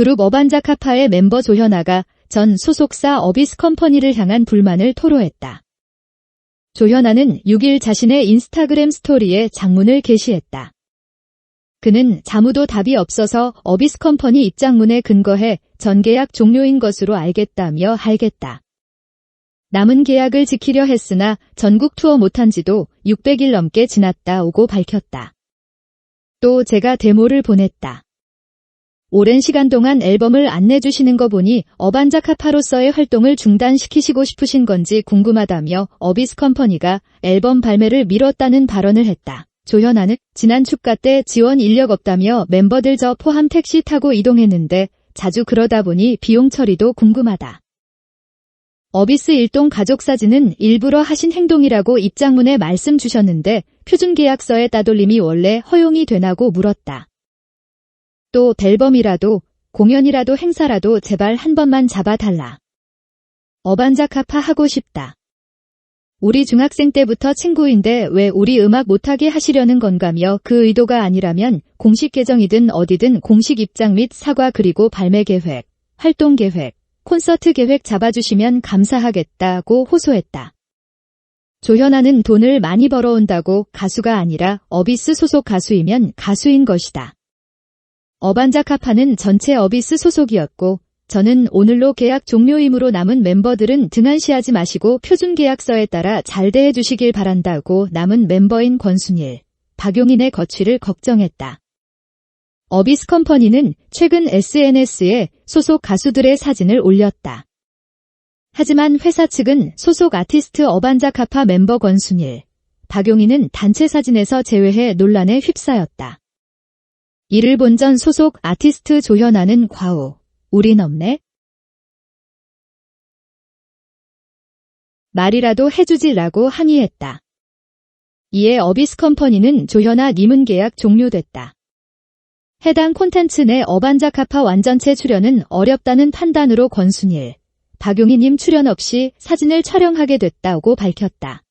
그룹 어반자카파의 멤버 조현아가 전 소속사 어비스 컴퍼니를 향한 불만을 토로했다. 조현아는 6일 자신의 인스타그램 스토리에 장문을 게시했다. 그는 자무도 답이 없어서 어비스 컴퍼니 입장문에 근거해 전 계약 종료인 것으로 알겠다며 알겠다. 남은 계약을 지키려 했으나 전국 투어 못한 지도 600일 넘게 지났다 오고 밝혔다. 또 제가 데모를 보냈다. 오랜 시간 동안 앨범을 안 내주시는 거 보니 어반자카파로서의 활동을 중단시키시고 싶으신 건지 궁금하다며 어비스 컴퍼니가 앨범 발매를 미뤘다는 발언을 했다. 조현아는 지난 축가 때 지원 인력 없다며 멤버들 저 포함 택시 타고 이동했는데 자주 그러다 보니 비용 처리도 궁금하다. 어비스 일동 가족 사진은 일부러 하신 행동이라고 입장문에 말씀 주셨는데 표준 계약서에 따돌림이 원래 허용이 되나고 물었다. 또 앨범이라도 공연이라도 행사라도 제발 한 번만 잡아달라. 어반자카파 하고 싶다. 우리 중학생 때부터 친구인데 왜 우리 음악 못하게 하시려는 건가며 그 의도가 아니라면 공식 계정이든 어디든 공식 입장 및 사과 그리고 발매 계획, 활동 계획, 콘서트 계획 잡아주시면 감사하겠다고 호소했다. 조현아는 돈을 많이 벌어온다고 가수가 아니라 어비스 소속 가수이면 가수인 것이다. 어반자카파는 전체 어비스 소속이었고 저는 오늘로 계약 종료이므로 남은 멤버들은 등한시하지 마시고 표준 계약서에 따라 잘 대해 주시길 바란다고 남은 멤버인 권순일, 박용인의 거취를 걱정했다. 어비스 컴퍼니는 최근 SNS에 소속 가수들의 사진을 올렸다. 하지만 회사 측은 소속 아티스트 어반자카파 멤버 권순일, 박용인은 단체 사진에서 제외해 논란에 휩싸였다. 이를 본전 소속 아티스트 조현아는 과오, 우린 없네? 말이라도 해주지라고 항의했다. 이에 어비스 컴퍼니는 조현아 님은 계약 종료됐다. 해당 콘텐츠 내 어반자카파 완전체 출연은 어렵다는 판단으로 권순일, 박용희님 출연 없이 사진을 촬영하게 됐다고 밝혔다.